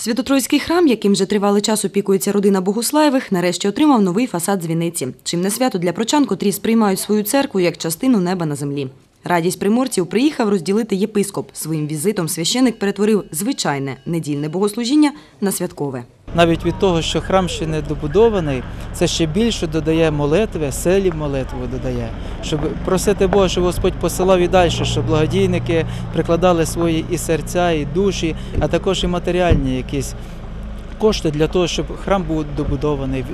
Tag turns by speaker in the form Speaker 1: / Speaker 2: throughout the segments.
Speaker 1: Святотроїцький храм, яким вже тривалий час опікується родина Богуслаєвих, нарешті отримав новий фасад дзвіниці. Чим не свято для прочан, котрі сприймають свою церкву як частину неба на землі. Радість приморців приїхав розділити єпископ. Своїм візитом священик перетворив звичайне недільне богослужіння на святкове.
Speaker 2: Навіть від того, що храм ще не добудований, це ще більше додає молитви, селі молитви додає, щоб просити Бога, щоб Господь посилав і далі, щоб благодійники прикладали свої і серця, і душі, а також і матеріальні якісь кошти для того, щоб храм був добудований,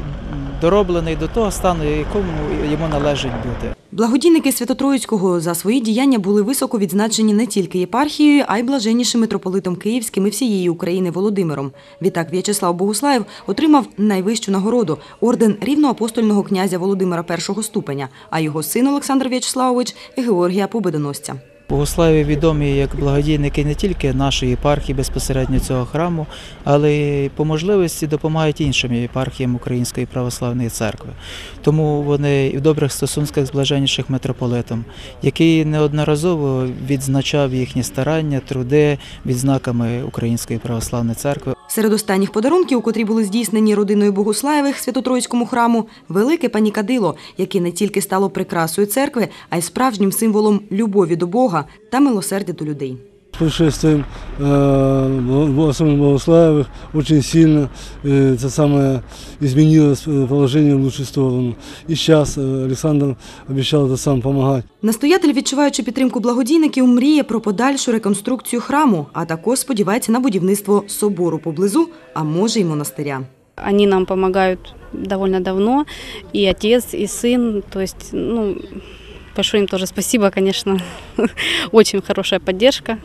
Speaker 2: дороблений до того стану, якому йому належить бути.
Speaker 1: Благодійники Святотроїцького за свої діяння були високо відзначені не тільки єпархією, а й блаженнішим митрополитом Київським і всієї України Володимиром. Відтак В'ячеслав Богуслаєв отримав найвищу нагороду орден рівноапостольного князя Володимира І ступеня, а його син Олександр В'ячеславович Георгія Победоносця.
Speaker 2: Богославі відомі як благодійники не тільки нашої єпархії безпосередньо цього храму, але й по можливості допомагають іншим єпархіям Української православної церкви. Тому вони і в добрих стосунках з блаженніших митрополитом, який неодноразово відзначав їхні старання, труди відзнаками Української православної церкви.
Speaker 1: Серед останніх подарунків, котрі були здійснені родиною Богуслаєвих Святотроїцькому храму, велике панікадило, яке не тільки стало прикрасою церкви, а й справжнім символом любові до Бога та милосердя до людей.
Speaker 3: С пришествием э, особенно Богослаевых очень сильно э, это самое изменилось э, положение в лучшую сторону. И сейчас э, Александр обещал это сам помогать.
Speaker 1: Настоятель, відчуваючи підтримку благодійників, мріє про подальшу реконструкцію храму, а також сподівається на будівництво собору поблизу, а може й монастиря.
Speaker 4: Они нам помогают довольно давно, и отец, и сын. То есть, ну, большое им тоже спасибо, конечно. Очень хорошая поддержка.